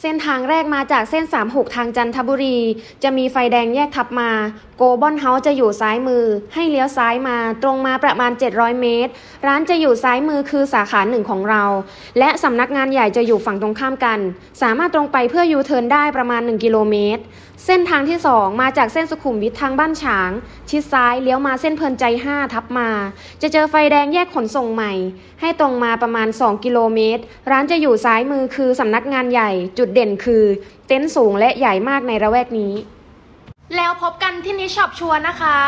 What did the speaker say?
เส้นทางแรกมาจากเส้น 36 ทางจันทบุรี จะมีไฟแดงแยกทับมา โกบอนเฮาส์จะอยู่ซ้ายมือ ให้เลี้ยวซ้ายมา ตรงมาประมาณ 700 เมตร ร้านจะอยู่ซ้ายมือคือสาขาหนึ่งของเรา และสำนักงานใหญ่จะอยู่ฝั่งตรงข้ามกัน สามารถตรงไปเพื่อยูเทิร์นได้ประมาณ 1 กิโลเมตร เส้นทางที่ 2 มาจากเส้นสุขุมวิททางบ้านฉาง ชิดซ้ายเลี้ยวมาเส้นเพลินใจ 5 ทับมา จะเจอไฟแดงแยกขนส่งใหม่ ให้ตรงมาประมาณ 2 กิโลเมตร ร้านจะอยู่ซ้ายมือคือสำนักงานานใหญ่จุดเด่นคือ เต็นท์สูงและใหญ่มากในระแวกนี้ แล้วพบกันที่นิชช็อปชัวร์นะคะ